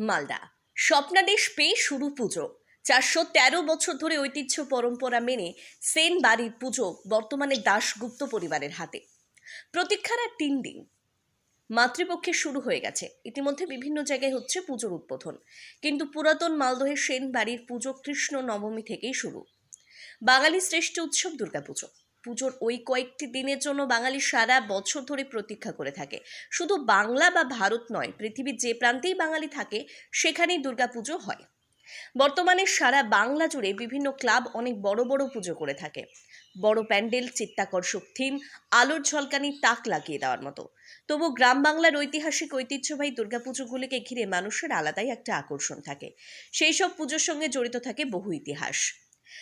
মালদা। স্বপ্নাদেশ পেয়ে শুরু পুজো। চারশো তেরো বছর ধরে ঐতিহ্য পরম্পরা মেনে সেন বাড়ির পুজো বর্তমানে দাশগুপ্ত পরিবারের হাতে। প্রতীক্ষার আর তিন দিন। মাতৃপক্ষে শুরু হয়ে গেছে। ইতিমধ্যে বিভিন্ন জায়গায় হচ্ছে পুজোর উদ্বোধন। কিন্তু পুরাতন মালদহের সেন বাড়ির পুজো কৃষ্ণ নবমী থেকেই শুরু। বাঙালি শ্রেষ্ঠ উৎসব দুর্গাপুজো। পুজোর ওই কয়েকটি দিনের জন্য বাঙালি সারা বছর ধরে প্রতীক্ষা করে থাকে। শুধু বাংলা বা ভারত নয়, পৃথিবীর যে প্রান্তেই বাঙালি থাকে, সেখানেই দুর্গাপুজো হয়। বর্তমানে সারা বাংলা জুড়ে বিভিন্ন ক্লাব অনেক বড় বড় পুজো করে থাকে। বড় প্যান্ডেল, চিত্তাকর্ষক থিম, আলোর ঝলকানি, তাক লাগিয়ে দেওয়ার মতো। তবু গ্রাম বাংলার ঐতিহাসিক ঐতিহ্যবাহী দুর্গাপুজোগুলিকে ঘিরে মানুষের আলাদাই একটা আকর্ষণ থাকে। সেই সব পুজোর সঙ্গে জড়িত থাকে বহু ইতিহাস।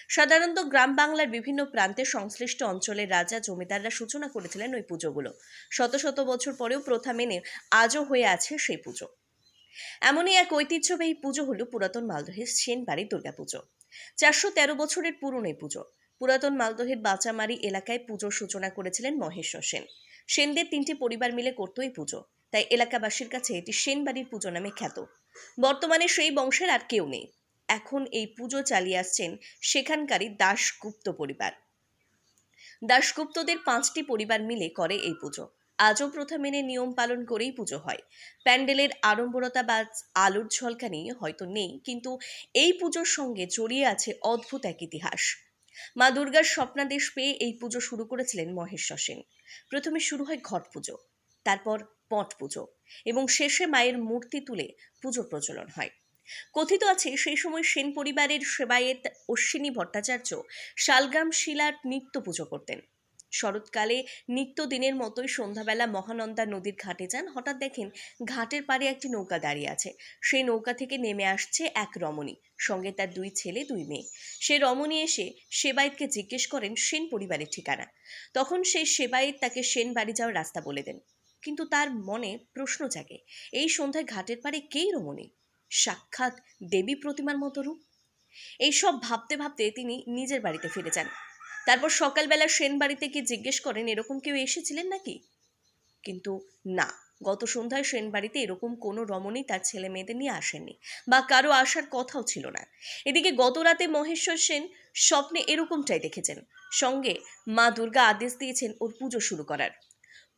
সাধারণত গ্রাম বাংলার বিভিন্ন প্রান্তে সংশ্লিষ্ট অঞ্চলের রাজা জমিদাররা সূচনা করেছিলেন ওই পুজোগুলো। শত শত বছর পরেও প্রথা মেনে আজও হয়ে আছে সেই পুজো। এমনই এক ঐতিহ্যবাহী পুজো হলো পুরাতন মালদহের সেন বাড়ির দুর্গাপুজো। চারশো তেরো বছরের পুরনো এই পুজো। পুরাতন মালদহের বাঁচামারি এলাকায় পুজোর সূচনা করেছিলেন মহেশ্বর সেন। সেনদের তিনটি পরিবার মিলে করত এই পুজো। তাই এলাকাবাসীর কাছে এটি সেন বাড়ির পুজো নামে খ্যাত। বর্তমানে সেই বংশের আর কেউ নেই। এখন এই পুজো চালিয়ে আসছেন সেখানকারই দাশগুপ্ত পরিবার। দাশগুপ্তদের পাঁচটি পরিবার মিলে করে এই পুজো। আজও প্রথা মেনে নিয়ম পালন করেই পুজো হয়। প্যান্ডেলের আড়ম্বরতা বা আলোর ঝলকানি হয়তো নেই, কিন্তু এই পুজোর সঙ্গে জড়িয়ে আছে অদ্ভুত এক ইতিহাস। মা দুর্গার স্বপ্নাদেশ পেয়ে এই পুজো শুরু করেছিলেন মহেশ্বর সেন। প্রথমে শুরু হয় ঘট পুজো, তারপর পট পুজো এবং শেষে মায়ের মূর্তি তুলে পুজোর প্রচলন হয়। কথিত আছে সেই সময় সেন পরিবারের সেবায়েত অশ্বিনী ভট্টাচার্য শালগ্রাম শিলার নিত্য পুজো করতেন। শরৎকালে নিত্য দিনের মতোই সন্ধ্যাবেলা মহানন্দা নদীর ঘাটে যান। হঠাৎ দেখেন ঘাটের পাড়ে একটি নৌকা দাঁড়িয়ে আছে। সেই নৌকা থেকে নেমে আসছে এক রমণী, সঙ্গে তার দুই ছেলে, দুই মেয়ে। সে রমণী এসে সেবায়েতকে জিজ্ঞেস করেন, সেন পরিবারের ঠিকানা? তখন সেই সেবায়েত তাকে সেন বাড়ি যাওয়ার রাস্তা বলে দেন। কিন্তু তার মনে প্রশ্ন জাগে, এই সন্ধ্যায় ঘাটের পাড়ে কেই রমণী? সাক্ষাৎ দেবী প্রতিমার মতো রূপ? এইসব ভাবতে ভাবতে তিনি নিজের বাড়িতে ফিরে যান। তারপর সকালবেলা সেন বাড়িতে গিয়ে জিজ্ঞেস করেন, এরকম কেউ এসেছিলেন নাকি? কিন্তু না, গত সন্ধ্যায় সেন বাড়িতে এরকম কোনো রমণী তার ছেলে মেয়েদের নিয়ে আসেননি বা কারও আসার কথাও ছিল না। এদিকে গত রাতে মহেশ্বর সেন স্বপ্নে এরকমটাই দেখেছেন। সঙ্গে মা দুর্গা আদেশ দিয়েছেন ওর পুজো শুরু করার।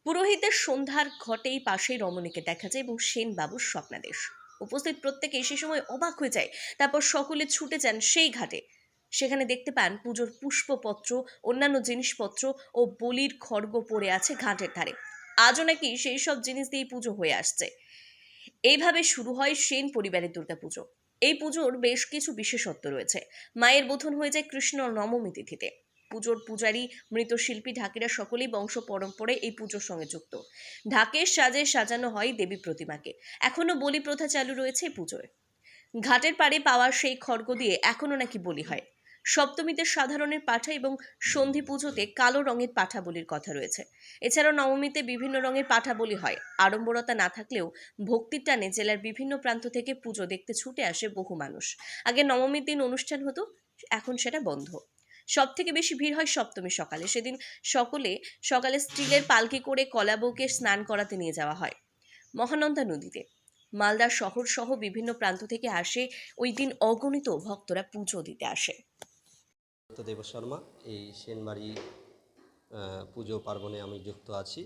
পুরোহিতের সন্ধ্যার ঘটেই পাশেই রমণীকে দেখা যায় এবং সেন বাবুর স্বপ্নাদেশ। উপস্থিত প্রত্যেকে সে সময় অবাক হয়ে যায়। তারপর সকলে ছুটে যান সেই ঘাটে। সেখানে দেখতে পান পুজোর পুষ্পপত্র, অন্যান্য জিনিসপত্র ও বলির খড়গ পড়ে আছে ঘাটের ধারে। আজও নাকি সেই সব জিনিস দিয়েই পুজো হয়ে আসছে। এইভাবে শুরু হয় সেন পরিবারের দুর্গাপুজো এই পুজোর বেশ কিছু বিশেষত্ব রয়েছে। মায়ের বোধন হয়ে যায় কৃষ্ণ নবমী তিথিতে। পুজোর পূজারী, মৃৎশিল্পী, ঢাকিরা সকলেই বংশ পরম্পরায় এই পুজোর সঙ্গে যুক্ত। ঢাকের সাজে সাজানো হয় দেবী প্রতিমাকে। এখনও বলি প্রথা চালু রয়েছে পুজোয়। ঘাটের পাড়ে পাওয়া সেই খড়গ দিয়ে এখনও নাকি বলি হয়। সপ্তমীতে সাধারণের পাঠা এবং সন্ধি পুজোতে কালো রঙের পাঠা বলির কথা রয়েছে। এছাড়াও নবমীতে বিভিন্ন রঙের পাঠা বলি হয়। আড়ম্বরতা না থাকলেও ভক্তির টানে জেলার বিভিন্ন প্রান্ত থেকে পুজো দেখতে ছুটে আসে বহু মানুষ। আগে নবমীর দিন অনুষ্ঠান হতো, এখন সেটা বন্ধ। সব থেকে বেশি ভিড় হয় সপ্তমী সকালে। সেদিন সকলে, সকালে স্টিলের পালকি করে কলাবউকে স্নান করাতে নিয়ে যাওয়া হয় মহানন্দা নদীতে। মালদা শহর সহ বিভিন্ন প্রান্ত থেকে আসে ওই দিন অগণিত ভক্তরা পুজো দিতে আসে। দেব শর্মা, এই সেনবাড়ি পুজো পার্বণে আমি যুক্ত আছি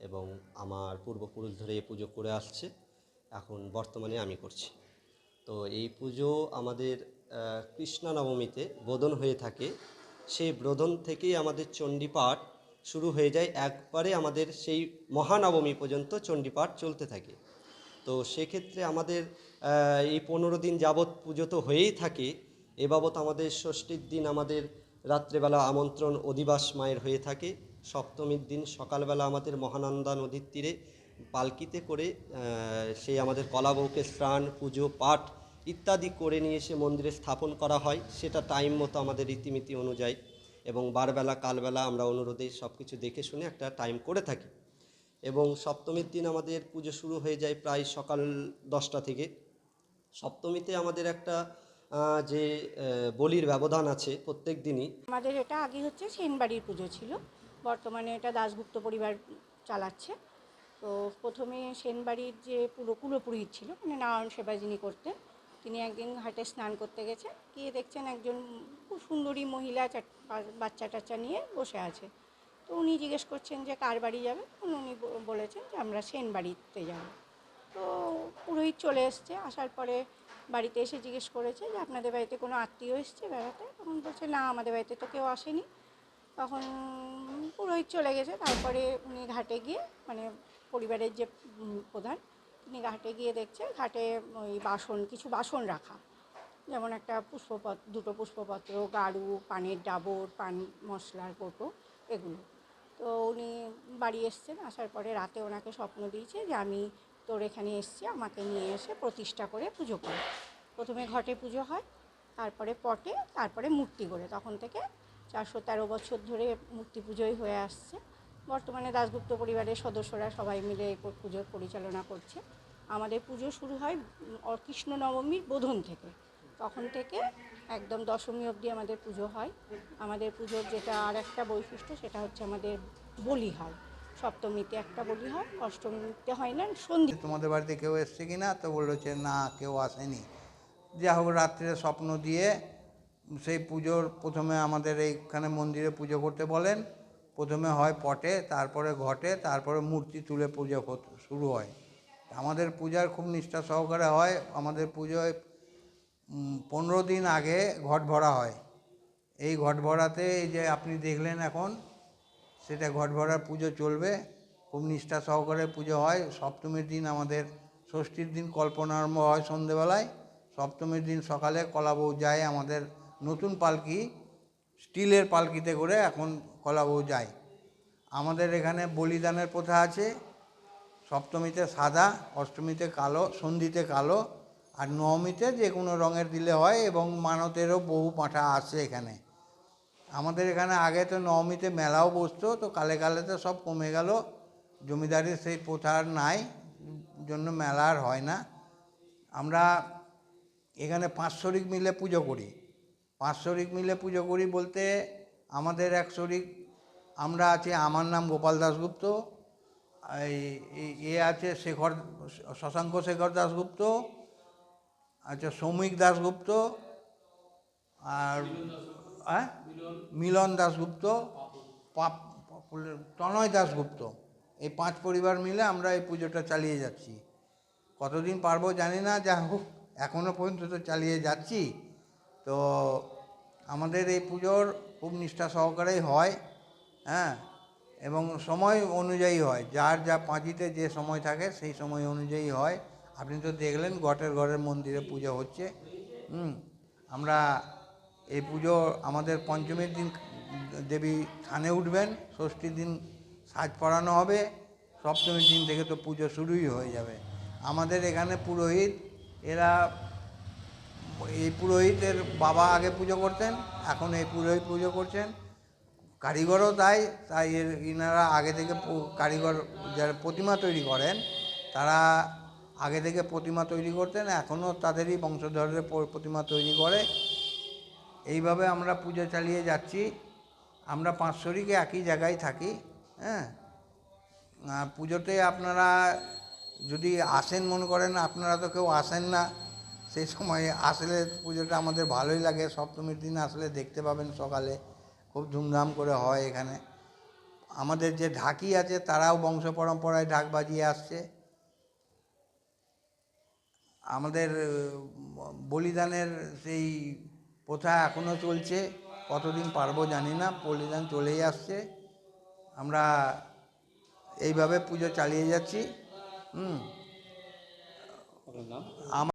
এবং আমার পূর্বপুরুষ ধরে পুজো করে আসছে। এখন বর্তমানে আমি করছি। তো এই পুজো আমাদের কৃষ্ণা নবমীতে বোধন হয়ে থাকে। সেই বোধন থেকেই আমাদের চণ্ডীপাঠ শুরু হয়ে যায়। একবারে আমাদের সেই মহানবমী পর্যন্ত চণ্ডীপাঠ চলতে থাকে। তো সেক্ষেত্রে আমাদের এই পনেরো দিন যাবৎ পুজো তো হয়েই থাকে। এ বাবদ আমাদের ষষ্ঠীর দিন আমাদের রাত্রেবেলা আমন্ত্রণ অধিবাস মায়ের হয়ে থাকে। সপ্তমীর দিন সকালবেলা আমাদের মহানন্দা নদীর তীরে পালকিতে করে সেই আমাদের কলাবউকে স্নান, পুজো, পাঠ ইত্যাদি করে নিয়ে এসে মন্দিরে স্থাপন করা হয়, সেটা টাইম মতো আমাদের রীতিনীতি অনুযায়ী এবং বারবেলা, কালবেলা আমরা অনুরোধে সব কিছু দেখে শুনে একটা টাইম করে থাকি। এবং সপ্তমীর দিন আমাদের পুজো শুরু হয়ে যায় প্রায় সকাল দশটা থেকে। সপ্তমীতে আমাদের একটা যে বলির ব্যবধান আছে প্রত্যেক দিনই। আমাদের এটা আগে হচ্ছে সেনবাড়ির পুজো ছিল। বর্তমানে এটা দাশগুপ্ত পরিবার চালাচ্ছে। তো প্রথমে সেনবাড়ির যে পুরো কুলপুরোহিত ছিল মানে নারায়ণ সেবা যিনি করতেন তিনি একদিন ঘাটে স্নান করতে গেছে। গিয়ে দেখছেন একজন খুব সুন্দরী মহিলা বাচ্চা টাচ্চা নিয়ে বসে আছে। তো উনি জিজ্ঞেস করছেন যে কার বাড়ি যাবে? উনি বলেছেন যে আমরা সেন বাড়িতে যাব। তো পুরোহিত চলে এসছে। আসার পরে বাড়িতে এসে জিজ্ঞেস করেছে যে আপনাদের বাড়িতে কোনো আত্মীয় এসছে বেড়াতে? তখন বলছে, না, আমাদের বাড়িতে তো কেউ আসেনি। তখন পুরোহিত চলে গেছে। তারপরে উনি ঘাটে গিয়ে মানে পরিবারের যে প্রধান তিনি ঘাটে গিয়ে দেখছে ঘাটে ওই বাসন, কিছু বাসন রাখা। যেমন একটা পুষ্পপত্র দুটো পুষ্পপত্র, গাড়ু, পানের ডাবর, পান, মশলার কোটো এগুলো। তো উনি বাড়ি এসছেন, আসার পরে রাতে ওনাকে স্বপ্ন দিয়েছে যে আমি তোর এখানে এসছি, আমাকে নিয়ে এসে প্রতিষ্ঠা করে পুজো করে। প্রথমে ঘটে পুজো হয়, তারপরে পটে, তারপরে মূর্তি করে তখন থেকে চারশো তেরো বছর ধরে মূর্তি পুজোই হয়ে আসছে। বর্তমানে দাশগুপ্ত পরিবারের সদস্যরা সবাই মিলে এই পুজোর পরিচালনা করছে। আমাদের পুজো শুরু হয় কৃষ্ণ নবমীর বোধন থেকে। তখন থেকে একদম দশমী অবধি আমাদের পুজো হয়। আমাদের পুজোর যেটা আর একটা বৈশিষ্ট্য সেটা হচ্ছে আমাদের বলি হয় সপ্তমীতে একটা বলি হয় অষ্টমীতে হয় না সন্ধি তোমাদের বাড়িতে কেউ এসছে কি না তো বলল যে না, কেউ আসেনি। যা হোক রাত্রে স্বপ্ন দিয়ে সেই পুজোর প্রথমে আমাদের এইখানে মন্দিরে পুজো করতে বলেন। প্রথমে হয় পটে, তারপরে ঘটে, তারপরে মূর্তি তুলে পুজো শুরু হয়। আমাদের পূজার খুব নিষ্ঠা সহকারে হয়, আমাদের পুজোয় পনেরো দিন আগে ঘট ভরা হয়। এই ঘট ভরাতে এই যে আপনি দেখলেন এখন, সেটা ঘট ভরার পুজো চলবে, খুব নিষ্ঠা সহকারে পুজো হয়। সপ্তমীর দিন আমাদের ষষ্ঠীর দিন কল্পনারম্ভ হয় সন্ধেবেলায়। সপ্তমীর দিন সকালে কলাবউ যায় আমাদের নতুন পালকি, স্টিলের পালকিতে করে এখন কলাবউ যায়। আমাদের এখানে বলিদানের প্রথা আছে, সপ্তমীতে সাদা, অষ্টমীতে কালো, সন্ধিতে কালো, আর নবমীতে যে কোনো রঙের দিলে হয় এবং মানতেরও বহু পাঁঠা আছে এখানে। আমাদের এখানে আগে তো নবমীতে মেলাও বসতো, তো কালে কালে তো সব কমে গেল, জমিদারির সেই প্রথা নাই, জন্য মেলা আর হয় না। আমরা এখানে পাঁচশরিক মিলে পুজো করি। পাঁচশরিক মিলে পুজো করি বলতে আমাদের এক শরিক, আমরা আছি, আমার নাম গোপাল দাশগুপ্ত এ আছে শেখর, শশাঙ্ক শেখর দাশগুপ্ত আচ্ছা সৌমিক দাশগুপ্ত, আর হ্যাঁ? মিলন দাশগুপ্ত, পাপ তনয় দাশগুপ্ত, এই পাঁচ পরিবার মিলে আমরা এই পুজোটা চালিয়ে যাচ্ছি। কতদিন পারব জানি না যা হোক এখনও পর্যন্ত তো চালিয়ে যাচ্ছি। তো আমাদের এই পুজোর খুব নিষ্ঠা সহকারেই হয় হ্যাঁ? এবং সময় অনুযায়ী হয়। যার যা পাঁচিতে যে সময় থাকে, সেই সময় অনুযায়ী হয়। আপনি তো দেখলেন গটের ঘরের মন্দিরে পুজো হচ্ছে, হুম? আমরা এই পুজো আমাদের পঞ্চমীর দিন দেবী থানে উঠবেন, ষষ্ঠীর দিন সাজ পরানো হবে, সপ্তমীর দিন থেকে তো পুজো শুরুই হয়ে যাবে। আমাদের এখানে পুরোহিত, এরা এই পুরোহিতের বাবা আগে পুজো করতেন, এখন এই পুরোহিত পুজো করছেন। কারিগরও তাই তাই এর ইনারা আগে থেকে কারিগর যারা প্রতিমা তৈরি করেন, তারা আগে থেকে প্রতিমা তৈরি করতেন, এখনও তাদেরই বংশধরের প্রতিমা তৈরি করে। এইভাবে আমরা পুজো চালিয়ে যাচ্ছি। আমরা পাঁচশরীকে একই জায়গায় থাকি হ্যাঁ? পুজোতে আপনারা যদি আসেন মনে করেন, আপনারা তো কেউ আসেন না। সেই সময় আসলে পুজোটা আমাদের ভালোই লাগে। সপ্তমীর দিন আসলে দেখতে পাবেন সকালে। খুব ধুমধাম করে হয় এখানে। আমাদের যে ঢাকি আছে, তারাও বংশ পরম্পরায় ঢাক বাজিয়ে আসছে। আমাদের বলিদানের সেই প্রথা এখনও চলছে। কতদিন পারব জানি না। বলিদান চলেই আসছে। আমরা এইভাবে পুজো চালিয়ে যাচ্ছি। হুম। আমার